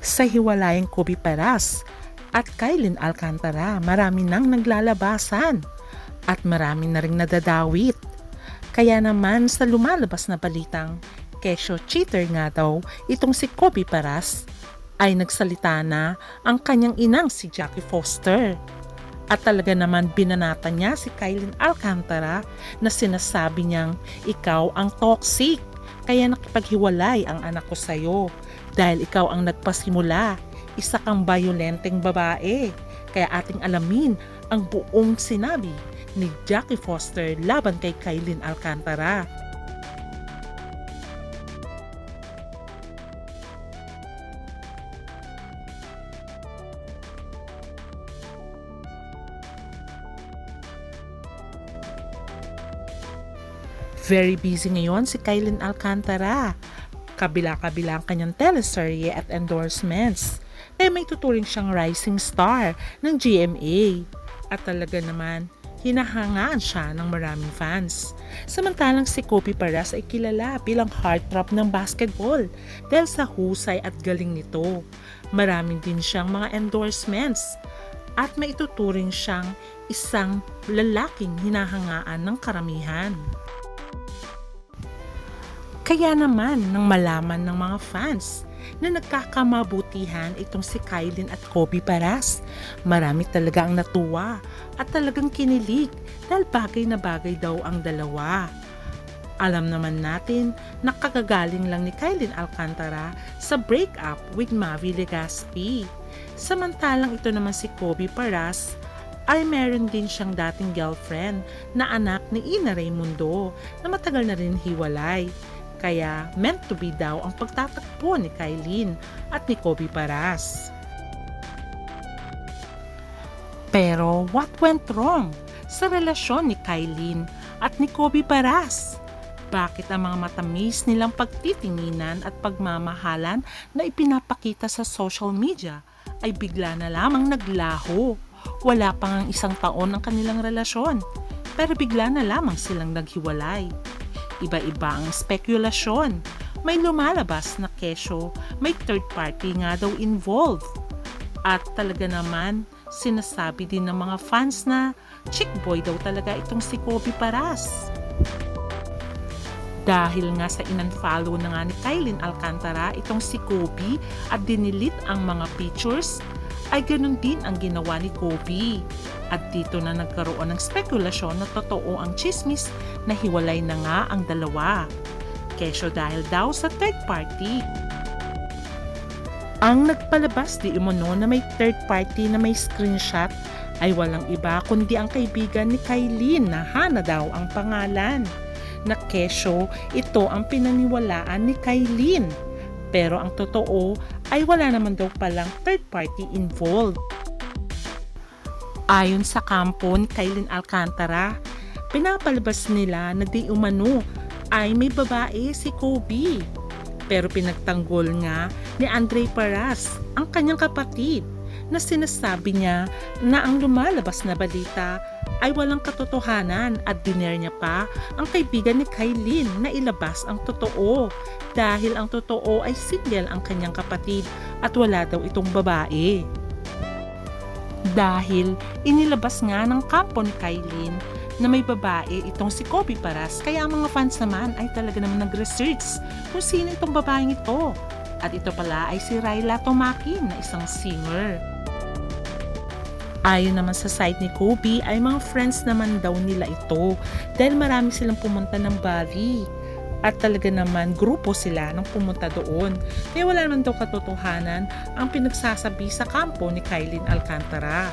Sa hiwalayang Kobe Paras at Kailin Alcantara, marami nang naglalabasan at marami na ring nadadawit. Kaya naman sa lumalabas na balitang kesyo cheater nga daw itong si Kobe Paras ay nagsalita na ang kanyang inang si Jackie Foster. At talaga naman binanata niya si Kailin Alcantara na sinasabi niyang ikaw ang toxic kaya nakipaghiwalay ang anak ko sa'yo dahil ikaw ang nagpasimula. Isa kang violenteng babae. Kaya ating alamin ang buong sinabi ni Jackie Foster laban kay Kailin Alcantara. Very busy ngayon si Kailin Alcantara. Kabila-kabila ang kanyang teleserye at endorsements. Kaya may tuturing siyang rising star ng GMA. At talaga naman, hinahangaan siya ng maraming fans. Samantalang si Kobe Paras ay kilala bilang heartthrob ng basketball dahil sa husay at galing nito. Maraming din siyang mga endorsements at may ituturing siyang isang lalaking hinahangaan ng karamihan. Kaya naman nang malaman ng mga fans na nagkakamabutihan itong si Kylin at Kobe Paras, marami talaga ang natuwa at talagang kinilig dahil bagay na bagay daw ang dalawa. Alam naman natin na kagagaling lang ni Kylin Alcantara sa breakup with Mavi Legaspi. Samantalang ito naman si Kobe Paras ay meron din siyang dating girlfriend na anak ni Ina Raimundo na matagal na rin hiwalay. Kaya meant to be daw ang pagtatakbo ni Kailin at ni Kobe Paras. Pero what went wrong sa relasyon ni Kailin at ni Kobe Paras? Bakit ang mga matamis nilang pagtitinginan at pagmamahalan na ipinapakita sa social media ay bigla na lamang naglaho? Wala pang ang isang taon ang kanilang relasyon, pero bigla na lamang silang naghiwalay. Iba-iba ang spekulasyon. May lumalabas na kesyo, may third party nga daw involved. At talaga naman, sinasabi din ng mga fans na chick boy daw talaga itong si Kobe Paras. Dahil nga sa in-unfollow na nga ni Kailin Alcantara itong si Kobe at dinilit ang mga pictures, ay ganun din ang ginawa ni Kobe. At dito na nagkaroon ng spekulasyon na totoo ang chismis na hiwalay na nga ang dalawa. Kesyo dahil daw sa third party. Ang nagpalabas di umano na may third party na may screenshot ay walang iba kundi ang kaibigan ni Kailin na Hana daw ang pangalan. Na kesyo, ito ang pinaniwalaan ni Kailin. Pero ang totoo ay wala naman daw palang third party involved. Ayon sa kampo ni Kailin Alcantara, pinapalabas nila na di umano ay may babae si Kobe. Pero pinagtanggol nga ni Andre Paras, ang kanyang kapatid, na sinasabi niya na ang lumalabas na balita ay walang katotohanan at diner niya pa ang kaibigan ni Kailin na ilabas ang totoo dahil ang totoo ay single ang kanyang kapatid at wala daw itong babae. Dahil inilabas nga ng kampo ni Kailin na may babae itong si Kobe Paras kaya ang mga fans naman ay talaga naman nag-research kung sino itong babaeng ito. At ito pala ay si Raila Tomaki na isang singer. Ayon naman sa site ni Kobe ay mga friends naman daw nila ito dahil marami silang pumunta ng Bali. At talaga naman grupo sila nang pumunta doon. Kaya wala naman daw katotohanan ang pinagsasabi sa kampo ni Kailin Alcantara.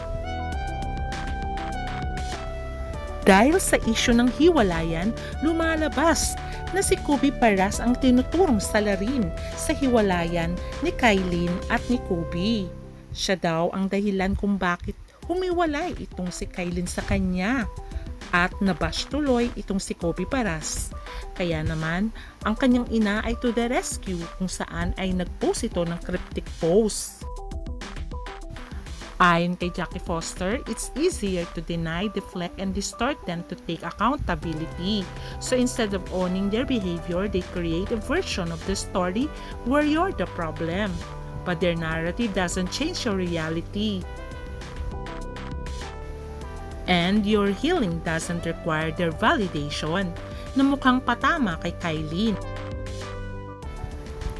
Dahil sa isyo ng hiwalayan, lumalabas na si Kobe Paras ang tinuturong salarin sa hiwalayan ni Kailin at ni Kobe. Siya daw ang dahilan kung bakit humiwalay itong si Kailin sa kanya at nabash tuloy itong si Kobe Paras. Kaya naman, ang kanyang ina ay to the rescue kung saan ay nagpost ito ng cryptic post. Ayon kay Jackie Foster, it's easier to deny, deflect, and distort than to take accountability. So instead of owning their behavior, they create a version of the story where you're the problem. but their narrative doesn't change your reality. And your healing doesn't require their validation na mukhang patama kay Kylene.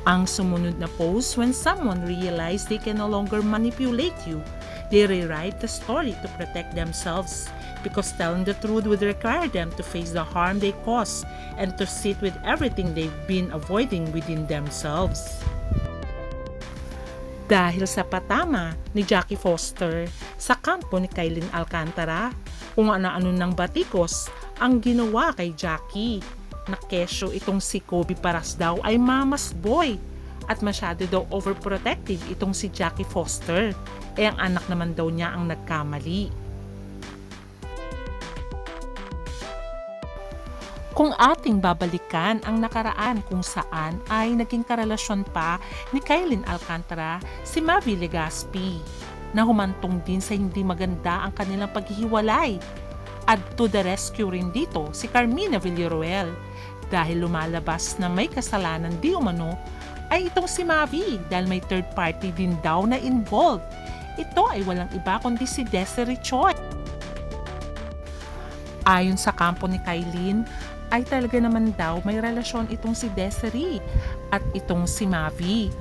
Ang sumunod na post when someone realize they can no longer manipulate you, they rewrite the story to protect themselves because telling the truth would require them to face the harm they cause and to sit with everything they've been avoiding within themselves. Dahil sa patama ni Jackie Foster sa kampo ni Kailin Alcantara, kung ano-ano ng batikos ang ginawa kay Jackie na kesyo itong si Kobe Paras daw ay mama's boy at masyado daw overprotective itong si Jackie Foster. Eh ang anak naman daw niya ang nagkamali. Kung ating babalikan ang nakaraan kung saan ay naging karelasyon pa ni Kailin Alcantara si Mavi Legaspi na humantong din sa hindi maganda ang kanilang paghihiwalay. At to the rescue rin dito si Carmina Villaruel dahil lumalabas na may kasalanan di umano ay itong si Mavi dahil may third party din daw na involved. Ito ay walang iba kundi si Desiree Choi. Ayon sa kampo ni Kailin, ay talaga naman daw may relasyon itong si Desiree at itong si Mavi.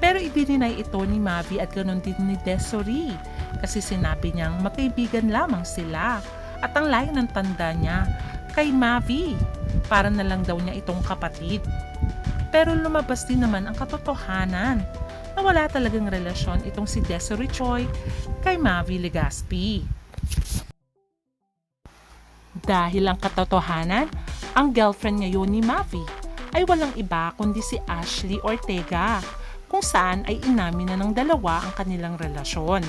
Pero idininay ito ni Mavi at ganoon din ni Desiree kasi sinabi niyang magkaibigan lamang sila at ang layo ng tanda niya kay Mavi para na lang daw niya itong kapatid. Pero lumabas din naman ang katotohanan na wala talagang relasyon itong si Desiree Choi kay Mavi Legaspi. Dahil ang katotohanan, ang girlfriend ngayon ni Mavi ay walang iba kundi si Ashley Ortega kung saan ay inamin na ng dalawa ang kanilang relasyon.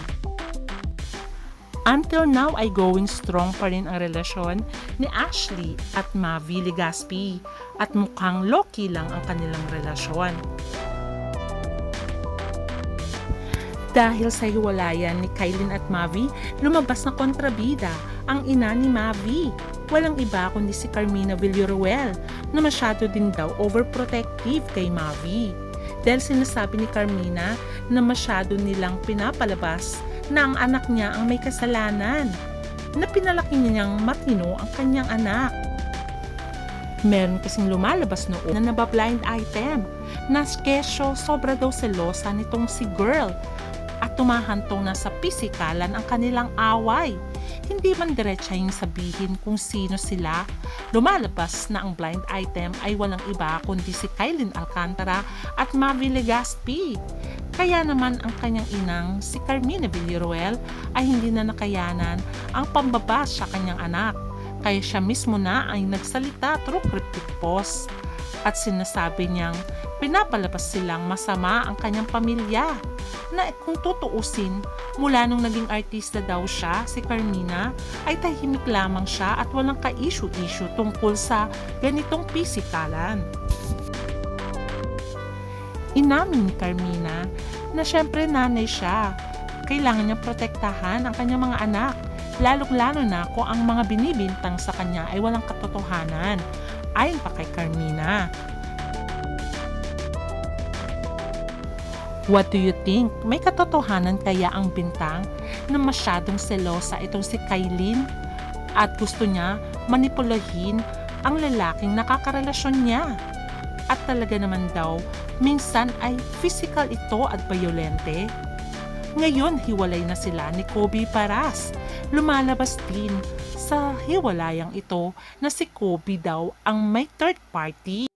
Until now ay going strong pa rin ang relasyon ni Ashley at Mavi Legaspi at mukhang low-key lang ang kanilang relasyon. Dahil sa hiwalayan ni Kailin at Mavi, lumabas na kontrabida ang ina ni Mavi. Walang iba kundi si Carmina Villaruel na masyado din daw overprotective kay Mavi. Dahil sinasabi ni Carmina na masyado nilang pinapalabas na ang anak niya ang may kasalanan na pinalaki niyang matino ang kanyang anak. Meron kasing lumalabas noon na nabablind item na kesyo sobra daw selosa nitong si girl at tumahantong na sa pisikalan ang kanilang away. Hindi man diretsahing sabihin kung sino sila, lumalabas na ang blind item ay walang iba kundi si Kailin Alcantara at Mavi Legaspi. Kaya naman ang kanyang inang si Carmina Villaruel ay hindi na nakayanan ang pambaba sa kanyang anak. Kaya siya mismo na ay nagsalita through cryptic post at sinasabi niyang pinapalabas silang masama ang kanyang pamilya na kung tutuusin, mula nung naging artista daw siya, si Carmina, ay tahimik lamang siya at walang ka-issue-issue tungkol sa ganitong pisikalan. Inamin ni Carmina na syempre nanay siya. Kailangan niya protektahan ang kanyang mga anak, lalong-lalo na kung ang mga binibintang sa kanya ay walang katotohanan. Ayon pa kay Carmina, What do you think? May katotohanan kaya ang bintang na masyadong selosa itong si Kailin at gusto niya manipulahin ang lalaking nakakarelasyon niya. At talaga naman daw, minsan ay physical ito at violente. Ngayon, hiwalay na sila ni Kobe Paras. Lumalabas din sa hiwalayang ito na si Kobe daw ang may third party.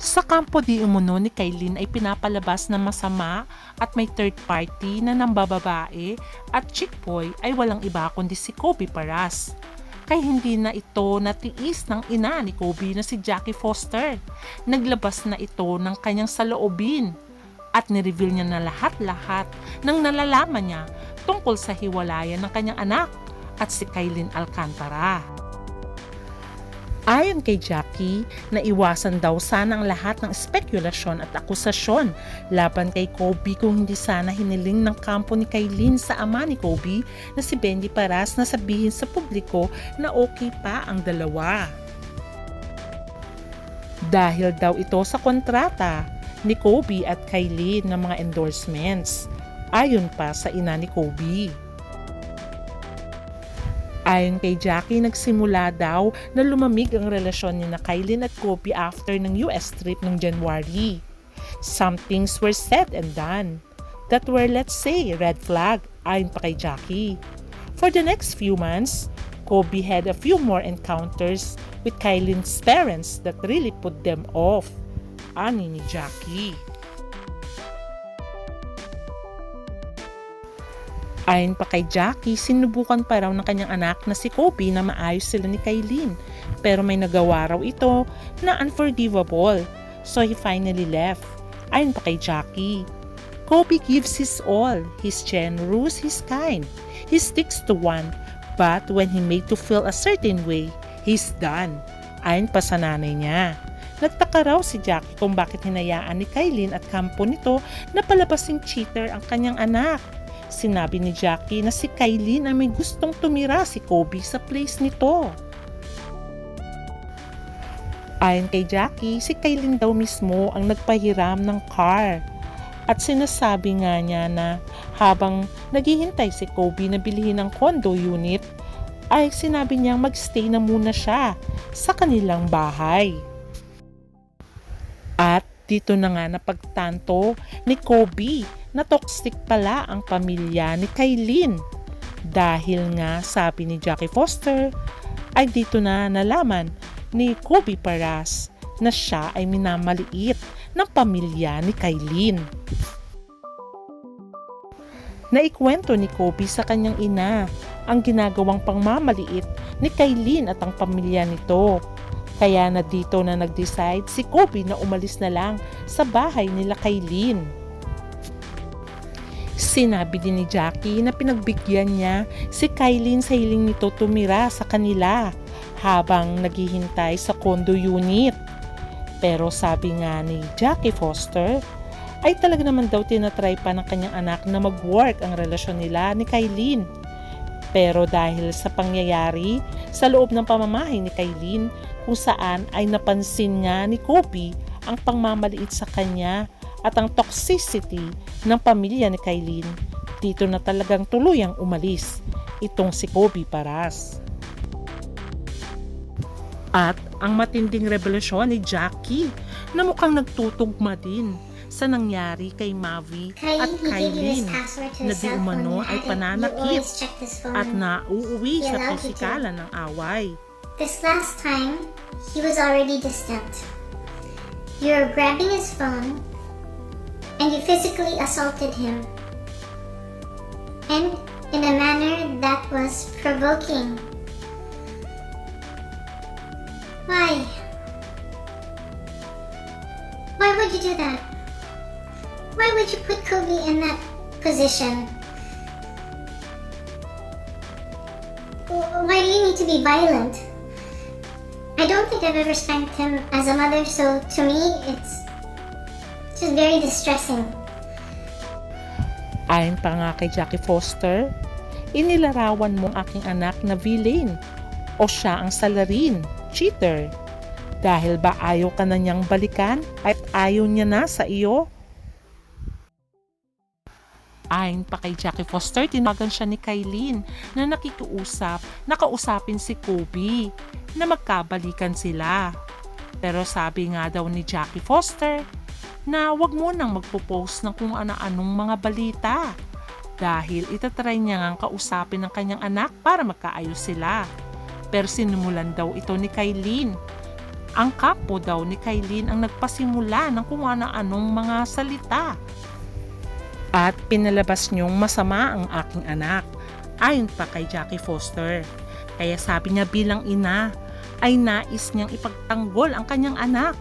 Sa kampo di umuno ni Kailin ay pinapalabas na masama at may third party na nambababae at chick boy ay walang iba kundi si Kobe Paras. Kaya hindi na ito natiis ng ina ni Kobe na si Jackie Foster. Naglabas na ito ng kanyang saloobin at nireveal niya na lahat-lahat ng nalalaman niya tungkol sa hiwalayan ng kanyang anak at si Kailin Alcantara. Ayon kay Jackie, naiwasan daw sana ang lahat ng spekulasyon at akusasyon laban kay Kobe kung hindi sana hiniling ng kampo ni Kailin sa ama ni Kobe na si Bendy Paras na sabihin sa publiko na okay pa ang dalawa. Dahil daw ito sa kontrata ni Kobe at Kylie ng mga endorsements. Ayon pa sa ina ni Kobe. Ayon kay Jackie, nagsimula daw na lumamig ang relasyon ni na Kylie at Kobe after ng US trip ng January. Some things were said and done that were let's say red flag ayon pa kay Jackie. For the next few months, Kobe had a few more encounters with Kylie's parents that really put them off. Ani ni Jackie. Ayon pa kay Jackie, sinubukan pa raw ng kanyang anak na si Kobe na maayos sila ni Kylene. Pero may nagawa raw ito na unforgivable. So he finally left. Ayon pa kay Jackie. Kobe gives his all. He's generous, he's kind. He sticks to one. But when he made to feel a certain way, he's done. Ayon pa sa nanay niya. Nagtaka raw si Jackie kung bakit hinayaan ni Kylene at kampo nito na palabasing cheater ang kanyang anak. Sinabi ni Jackie na si Kylene ay may gustong tumira si Kobe sa place nito. Ayon kay Jackie, si Kylene daw mismo ang nagpahiram ng car. At sinasabi nga niya na habang naghihintay si Kobe na bilhin ng condo unit, ay sinabi niyang magstay na muna siya sa kanilang bahay. At dito na nga napagtanto ni Kobe na toxic pala ang pamilya ni Kailin. Dahil nga sabi ni Jackie Foster ay dito na nalaman ni Kobe Paras na siya ay minamaliit ng pamilya ni Kailin. Naikwento ni Kobe sa kanyang ina ang ginagawang pangmamaliit ni Kailin at ang pamilya nito. Kaya na dito na nag-decide si Kobe na umalis na lang sa bahay nila Kailin. Sinabi din ni Jackie na pinagbigyan niya si Kailin sa hiling nito tumira sa kanila habang naghihintay sa condo unit. Pero sabi nga ni Jackie Foster, ay talaga naman daw tinatry pa ng kanyang anak na mag-work ang relasyon nila ni Kailin. Pero dahil sa pangyayari sa loob ng pamamahay ni Kailin kung saan ay napansin nga ni Kobe ang pangmamaliit sa kanya at ang toxicity ng pamilya ni Kailin, dito na talagang tuluyang umalis itong si Kobe Paras. At ang matinding revelasyon ni Jackie na mukhang nagtutugma din sa nangyari kay Mavi at Kylie, password to na di umano ay pananakit at nauuwi He sa pisikalan ng away. This last time, he was already distant. You're grabbing his phone, and you physically assaulted him. And in a manner that was provoking. Why? Why would you do that? Why would you put Kobe in that position? Why do you need to be violent? I don't think I've ever spanked him as a mother, so to me, it's just very distressing. Ayon pa nga kay Jackie Foster, inilarawan mo ang aking anak na villain o siya ang salarin, cheater. Dahil ba ayaw ka na niyang balikan at ayaw niya na sa iyo? Ayon pa kay Jackie Foster, tinawagan siya ni Kailin na nakikiusap, nakausapin si Kobe na magkabalikan sila. Pero sabi nga daw ni Jackie Foster na wag mo nang magpo-post ng kung ano-anong mga balita dahil itatry niya ngang kausapin ng kanyang anak para magkaayos sila. Pero sinumulan daw ito ni Kailin. Ang kapo daw ni Kailin ang nagpasimula ng kung ano-anong mga salita. At pinalabas niyong masama ang aking anak, ayon pa kay Jackie Foster. Kaya sabi niya bilang ina, ay nais niyang ipagtanggol ang kanyang anak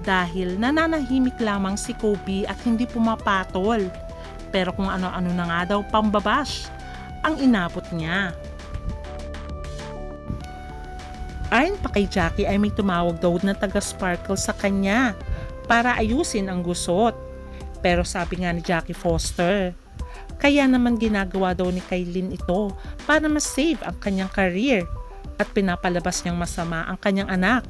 dahil nananahimik lamang si Kobe at hindi pumapatol. Pero kung ano-ano na nga daw pambabash ang inabot niya. Ayon pa kay Jackie ay may tumawag daw na taga-sparkle sa kanya para ayusin ang gusot. Pero sabi nga ni Jackie Foster, kaya naman ginagawa daw ni Kailin ito para mas-save ang kanyang career at pinapalabas niyang masama ang kanyang anak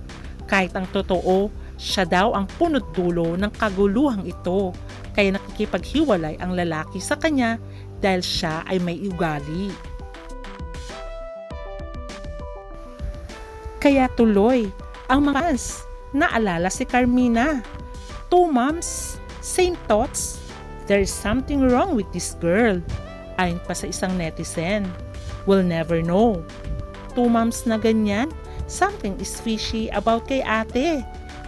kahit ang totoo Siya daw ang punot dulo ng kaguluhang ito, kaya nakikipaghiwalay ang lalaki sa kanya dahil siya ay may ugali. Kaya tuloy, ang mga fans, naalala si Carmina. Two moms, same thoughts. There's something wrong with this girl. Ayon pa sa isang netizen. We'll never know. Two moms na ganyan, something is fishy about kay ate.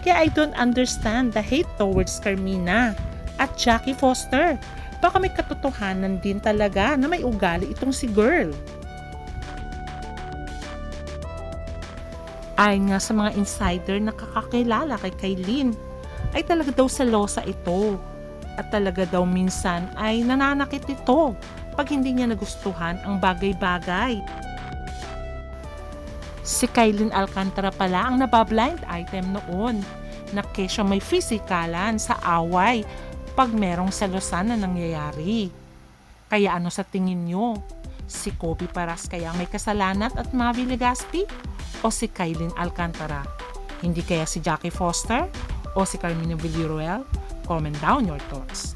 Kaya I don't understand the hate towards Carmina at Jackie Foster. Baka may katotohanan din talaga na may ugali itong si girl. Ayon nga sa mga insider na kakakilala kay Kailin, ay talaga daw selosa ito. At talaga daw minsan ay nananakit ito pag hindi niya nagustuhan ang bagay-bagay. Si Kailin Alcantara pala ang nabablind item noon na kesyo may fisikalan sa away pag merong selosan na nangyayari. Kaya ano sa tingin nyo? Si Kobe Paras kaya may kasalanan at Mavi Legaspi? O si Kailin Alcantara? Hindi kaya si Jackie Foster? O si Carmina Villarreal? Comment down your thoughts.